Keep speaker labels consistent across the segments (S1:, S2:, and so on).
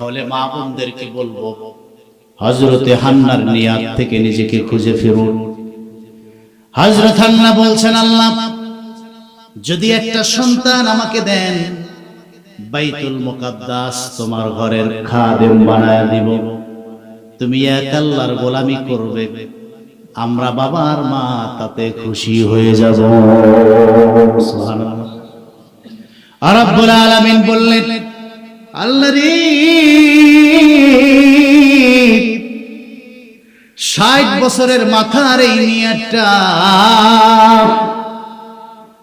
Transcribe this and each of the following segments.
S1: তাহলে মা বোনদেরকে বলব হজরতে হান্নার নিয়াত থেকে নিজেকে খুঁজে ফিরুন। হজরত হান্না বলছেন, আল্লাহ, যদি একটা সন্তান আমাকে দেন, বাইতুল মুকাদ্দাস তোমার ঘরের খাদেম বানায় দিব। তুমি এক আল্লাহর গোলামি করবে, আমরা বাবার মা তাতে খুশি হয়ে যাব। সুবহানাল্লাহ। আর রব্বুল আলামিন বললেন, আল্লাহ রে বছরের মাথার এই নিয়াতটা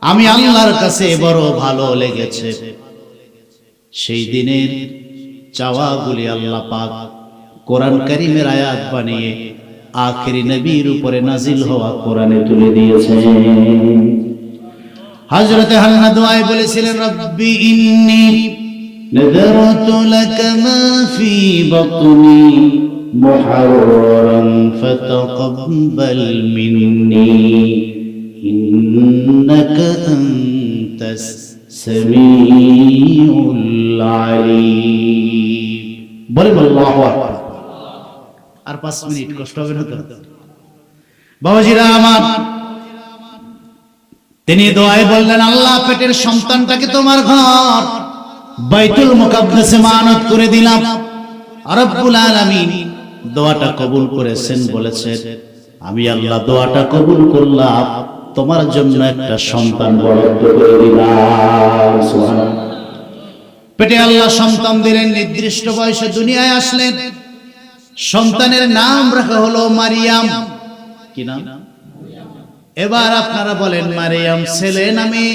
S1: আমি আল্লাহর কাছে বড় ভালো লেগেছে। সেই দিনের চাওয়াগুলি আল্লাহ পাক কোরআন কারিমের আয়াত বানিয়ে আখেরি নবীর উপরে নাজিল হওয়া কোরআনে তুলে দিয়েছে। হযরতে হান্না দোয়ায় বলেছিলেন, রব্বি ইন্নী নাযারতু লাকা মা ফি বাতনি। محررا فتقبل مني إنك أنت السميع العليم বলেন আল্লাহু আকবার আর পাঁচ মিনিট কষ্ট হবে না তো বাবাজিরা আমার তিনি দোয়ায় বললেন আল্লাহ পেটের সন্তানটাকে তোমার ঘর বাইতুল মুকাদ্দাসে মানত করে দিলাম রব্বুল আলামিন দোয়াটা কবুল করেছেন বলেছেন আমি আল্লাহ দোয়াটা কবুল করলাম, তোমার জন্য একটা সন্তান পেটে আল্লাহ সন্তান দিলেন, নির্দিষ্ট বয়সে দুনিয়ায় আসলেন। সন্তানের নাম রাখা হলো মারিয়াম। কি নাম? এবার আপনারা বলেন, মারিয়াম, ছেলে নামে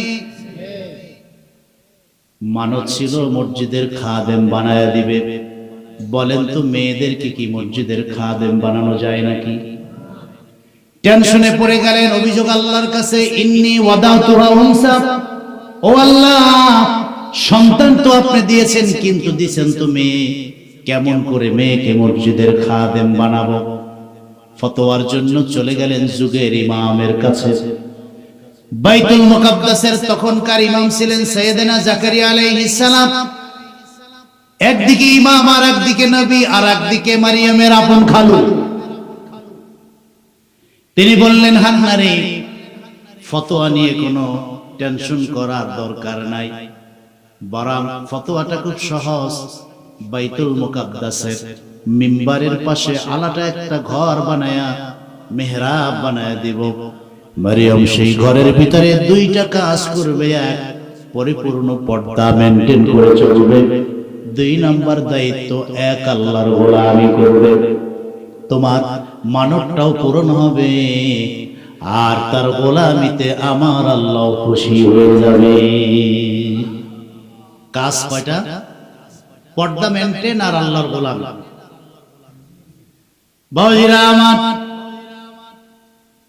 S1: মানত ছিল মসজিদের খাদেম বানায় দিবে। বলেন তো মেয়েদেরকে কি মসজিদের খাদেম বানানো যায় নাকি? টেনশনে পড়ে গেলেন অভিযোগ আল্লাহর কাছে ইন্নি ও আল্লাহ সন্তান তো আপনি দিয়েছেন কিন্তু দিয়েছেন তো মেয়ে। কেমন করে মেয়েকে মসজিদের খাদেম বানাবো? ফতোয়ার জন্য চলে গেলেন যুগের ইমামের কাছে। বাইতুল মুকাদ্দাসের তখনকার ইমাম ছিলেন সৈয়দনা জাকারিয়া আলাইহিস সালাম। একদিকে ইমাম আর একদিকে নবী আর একদিকে মারিয়ামের আপন খালু। তিনি বললেন, হান্নারে, ফতোয়া নিয়ে কোনো টেনশন করার দরকার নাই। বরং ফতোয়াটা খুব সহজ। বাইতুল মুকাদ্দাসের মিম্বারের পাশে আলাদা একটা ঘর বানায়া মেহরাব বানায়া দিব। মারিয়াম সেই ঘরের ভিতরে দুইটা কাজ করবে, এক পরিপূর্ণ পর্দা মেনটেন করে চলবে। দুই নাম্বার দায়িত্ব এক আল্লাহর গোলামি করবে। তোমার মানবটাও পূরণ হবে, আর তার গোলামিতে আমার আল্লাহ খুশি হয়ে যাবে। কাজ কয়টা? পর্দা মেনটেন আর আল্লাহর গোলাম। বাবাজিরা আমার।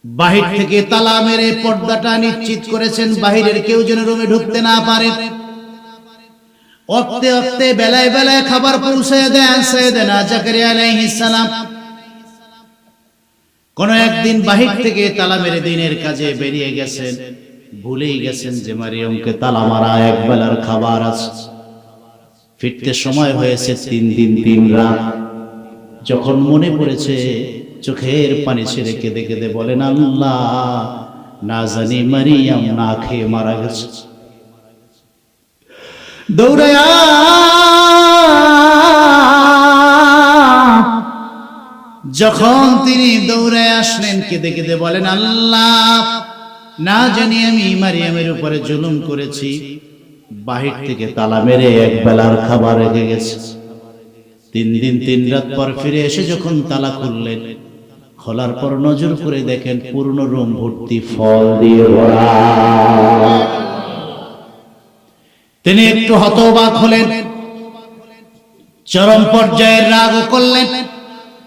S1: বাহির থেকে তালা মেরে পর্দাটা নিশ্চিত করেছেন, বাহিরের কেউ যেন রুমে ঢুকতে না পারে। অক্তে অক্তে বেলায় বেলায় খাবার পৌঁছে দেন সৈয়দনা জাকারিয়া আলাইহিস সালাম। কোন একদিন বাহির থেকে তালা মেরে দিনের কাজে বেরিয়ে গেছেন, ভুলেই গেছেন যে মারিয়মকে তালা মারা এক বেলার খাবার আছে। ফিরতে সময় হয়েছে তিন দিন, তিন রাত। যখন মনে পড়েছে, চোখের পানি ছেড়ে কেঁদে কেঁদে বলেন, আল্লাহ, না জানি মারিয়াম না খেয়ে মারা গেছে। দৌড়ায়া। যখন তিনি দৌড়ে আসলেন, কেঁদে কেঁদে বলেন, আল্লাহ, না জানি আমি মারিয়ামের উপরে জুলুম করেছি। বাহির থেকে তালা মেরে এক বেলার খাবার রেখে গেছে। তিন দিন, তিন রাত পর ফিরে এসে যখন তালা খুললেন, খোলার পর নজর করে দেখেন পূর্ণ রুম ভর্তি ফল দিয়ে ভরা। তিনি একটু হতবাক হলেন চরম পর্যায়ের রাগ করলেন।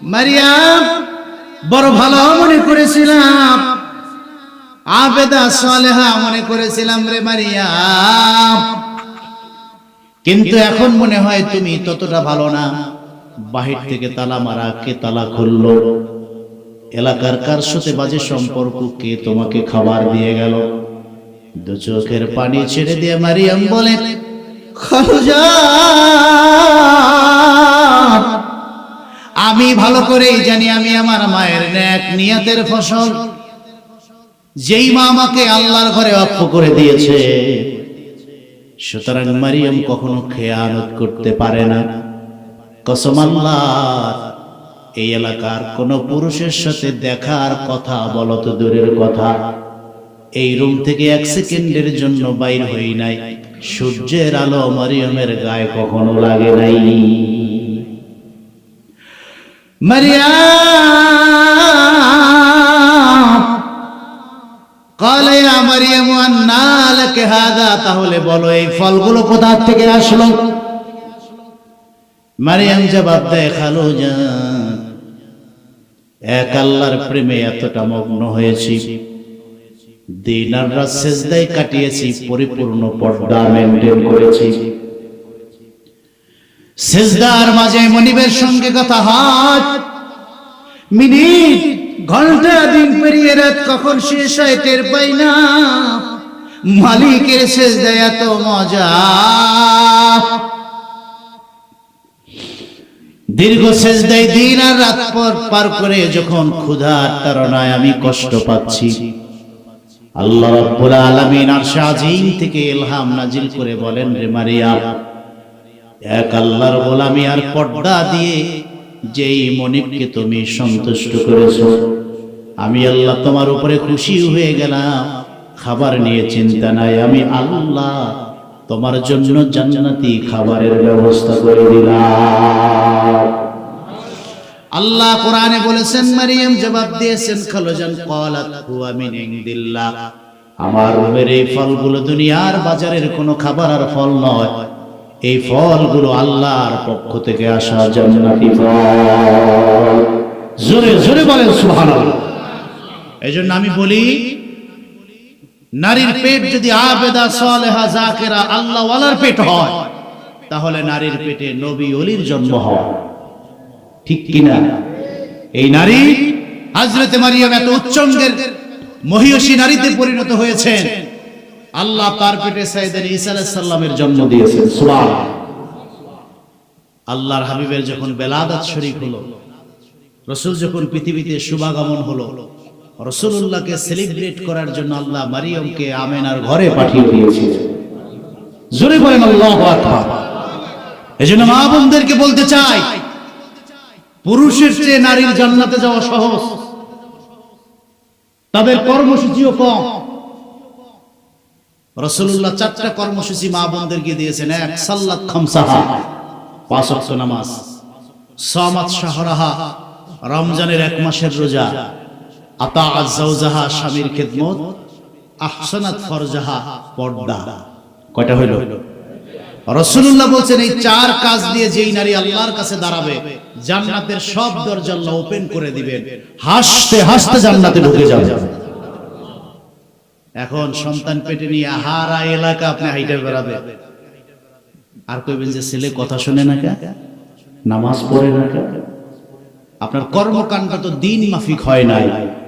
S1: মারিয়াম, বড় ভালো মনে করেছিলাম। আবেদা সালেহা মনে করেছিলাম রে মারিয়াম। কিন্তু এখন মনে হয় তুমি ততটা ভালো না। বাহির থেকে তালা মারা কে তালা খুললো? এলাকার কার সাথে বাজে সম্পর্ক? কে তোমাকে খাবার দিয়ে গেল? দু চোখের পানি ছেড়ে দিয়ে মারিয়াম বলেন আমি ভালো করেই জানি আমি আমার মায়ের ন্যাক নিয়াতের ফসল। যেই মা আমাকে আল্লাহর ঘরে অক্ষ করে দিয়েছে সুতরাং মারিয়াম কখনো খেয়ানত করতে পারে না। কসম আল্লাহর, এই এলাকার কোন পুরুষের সাথে দেখার কথা বলত দূরের কথা। এই রুম থেকে এক সেকেন্ডের জন্য বাইর হই নাই। সূর্যের আলো মারিয়ামের গায়ে কখনো লাগে নাই। তাহলে বলো, এই ফলগুলো কোথা থেকে আসলো? মারিয়াম জবাব দেয় খালো যান এক আল্লাহর প্রেমে এতটা মগ্ন হয়েছি। দিন আর রাত সেজদায় কাটিয়েছি পরিপূর্ণ পর্দা মেনটেন করেছি। সেজদার মাঝে মনিবের সঙ্গে কথা হাত মিনিট ঘণ্টা দিন পেরিয়ে রাত কখন শেষ হয় টের পাই না। মালিকের সেজদায় এত মজা। দীর্ঘ সেজদায় দিন আর রাত পর পার করে যখন ক্ষুধার তাড়নায় আমি কষ্ট পাচ্ছি। আল্লাহ রাব্বুল আলামিন আরশ আজিম থেকে ইলহাম নাজিল করে বলেন, রে মারিয়া, এক আল্লাহর গোলামি আর পর্দা দিয়ে যেই মনিবকে তুমি সন্তুষ্ট করেছ, আমি আল্লাহ তোমার উপরে খুশি হয়ে গেলাম। খাবার নিয়ে চিন্তা নাই, আমি আল্লাহ তোমার জন্য জান্নাতি খাবারের ব্যবস্থা করে দিলাম। আল্লাহ কোরআনে বলেছেন, মারিয়াম জবাব দিয়েছেন, খালজান ক্বালাত হুয়া মিন ইনদিল্লাহ। আমার রূপের এই ফলগুলো দুনিয়ার বাজারের কোনো খাবার আর ফল নয়। এই ফলগুলো আল্লাহর পক্ষ থেকে আসা জান্নাতি ফল। জোরে জোরে বলেন, সুবহানাল্লাহ। এই জন্য আমি বলি, নারীর পেট যদি আবেদা সালেহা জাকেরা আল্লাহ ওয়ালার পেট হয়, তাহলে নারীর পেটে নবী অলির জন্ম হয়। ঠিক কিনা? এই নারী হাজরতে মারিয়াম এত উচ্চঙ্গের মহিয়সী নারীতে পরিণত হয়েছেন। আল্লাহ তার পেটে সাইদের ঈসা আলাইহিস জন্ম দিয়েছেন। সুবহান আল্লাহর হাবিবের যখন বেলাদাত শরীফ হলো, রসুল যখন পৃথিবীতে শুভাগমন হলো রসুল্লাহকে সেলিব্রেট করার জন্য আল্লাহ মারিয়মকে আমেনার ঘরে পাঠিয়ে দিয়েছিলেন জোরে বলেন আল্লাহু এজন্য মা বোনদেরকে বলতে চাই পুরুষের চেয়ে নারীর জান্নাতে যাওয়া সহজ। তাদের কর্মসূচিও কম। রসুল্লাহ চারটা কর্মসূচি মা বোনদেরকে দিয়েছেন। এক নামাজ। রমজানের এক মাসের রোজা। আতা স্বামীর খেদমত। ফরজাহা, পর্দা। কয়টা হইল? রসুল্লাহ বলছেন, এই চার কাজ দিয়ে যেই নারী আল্লাহর কাছে দাঁড়াবে, জান্নাতের সব দরজা ওপেন করে দিবেন। হাসতে হাসতে জান্নাতে ঢুকে যাবে। এখন সন্তান পেটে নিয়ে হারা এলাকা আপনি হাইটে বেড়াবে। আর কইবেন যে, ছেলে কথা শুনে না কে? নামাজ পড়ে না কে? আপনার কর্মকাণ্ড তো দিন মাফিক হয় নাই,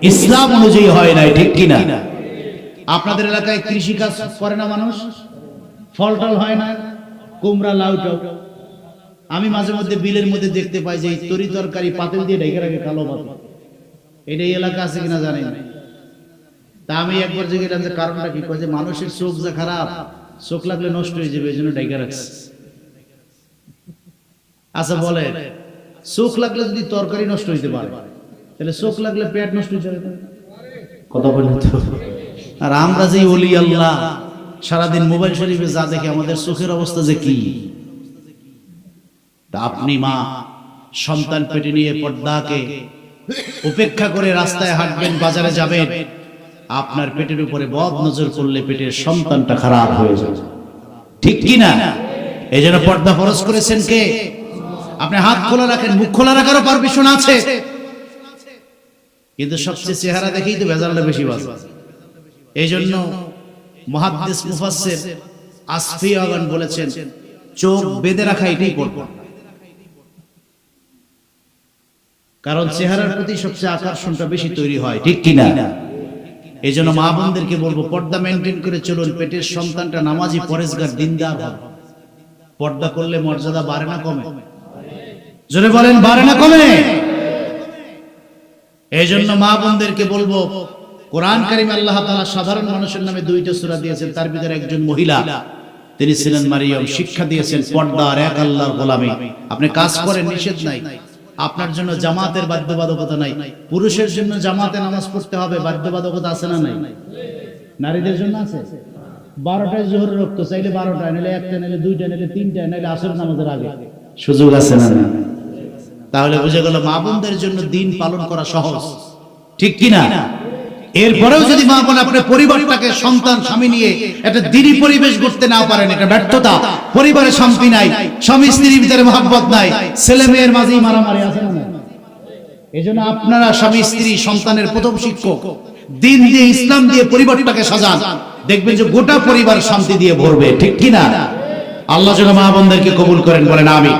S1: ইসলাম অনুযায়ী হয় নাই, ঠিক কিনা? আপনাদের এলাকায় কৃষি কাজ করে না মানুষ? ফল টল হয় না? কুমড়া লাউ টাউ আমি মাঝে মধ্যে বিলের মধ্যে দেখতে পাই যে তরি তরকারি পাতিল দিয়ে ঢেকে রাখে কালো পাতিল। এটা এলাকা আছে কিনা জানি না। তা আমি একবার যে গেলাম যে কারণটা কি? কয় যে মানুষের চোখ যা খারাপ চোখ লাগলে নষ্ট হয়ে যাবে এই জন্য ঢেকে রাখছে। আচ্ছা বলে চোখ লাগলে যদি তরকারি নষ্ট হইতে পারে তাহলে চোখ লাগলে পেট নষ্ট হয়ে যাবে কথা বলেন তো। আর আমরা যে ওলি আল্লাহ সারাদিন মোবাইল শরীফে যা দেখে আমাদের চোখের অবস্থা যে কি? আপনি মা সন্তান পেটে নিয়ে পর্দাকে উপেক্ষা করে রাস্তায় হাঁটবেন, বাজারে যাবেন। আপনার পেটের উপরে বদ নজর করলে পেটের সন্তানটা খারাপ হয়ে যাবে। ঠিক কি না? এই জন্য পর্দা ফরজ করেছেন কে? আপনি হাত খোলা রাখেন, মুখ খোলা রাখারও পারমিশন আছে। কিন্তু সবচেয়ে চেহারা দেখেই তো ভেজালটা বেশি বাজে। এই জন্য মহাদ্দেশ মুফাসসির আসফি আগান বলেছেন, চোখ বেঁধে রাখা এটাই করব কারণ চেহারার প্রতি সবচেয়ে আকর্ষণটা বেশি তৈরি হয়, ঠিক কি না এই জন্য মা বোনদেরকে বলব, পর্দা মেনটেন করে চলুন, পেটের সন্তানটা নামাজি, পরেশগার, দিনদার হবে পর্দা করলে মর্যাদা বাড়ে না কমে? জোরে বলেন, বাড়ে না কমে? এই জন্য মা বোনদেরকে বলব কোরআন কারিম আল্লাহ তাআলা সাধারণ মানুষের নামে দুইটা সূরা দিয়েছেন। তার ভিতরে একজন মহিলা, তিনি ছিলেন মারিয়ম, শিক্ষা দিয়েছেন পর্দার এক আল্লাহর গোলামি। আপনি কাজ করেন, নিষেধ নাই। আপনার জন্য জামাতের বাধ্যবাধকতা নাই। পুরুষের জন্য জামাতে নামাজ পড়তে হবে, বাধ্যবাধকতা আছে না নাই? নারীদের জন্য আছে? বারোটায় জোহর রক্ত, চাইলে বারোটায় নিলে একটা নিলে দুইটা নিলে তিনটা নিলে আসর নামাজের আগে। সুযোগ আছে না তাহলে বুঝে গেল মা বোনদের জন্য দিন পালন করা সহজ। ঠিক কি না এরপরেও যদি মা বোন আপনার পরিবারটাকে সন্তান, স্বামী নিয়ে একটা দিনই পরিবেশ করতে না পারেন, এটা ব্যর্থতা। পরিবারে শান্তি নাই, স্বামী স্ত্রীর ভিতরে মহাব্বত নাই, ছেলে মেয়ের মাঝেই মারামারি আছে না নাই? এই জন্য আপনারা স্বামী, স্ত্রী, সন্তানের প্রথম শিক্ষক। দিন দিয়ে ইসলাম দিয়ে পরিবারটাকে সাজান। দেখবেন যে গোটা পরিবার শান্তি দিয়ে ভরবে, ঠিক কি না আল্লাহ যেন মা বোনদেরকে কবুল করেন, বলেন আমি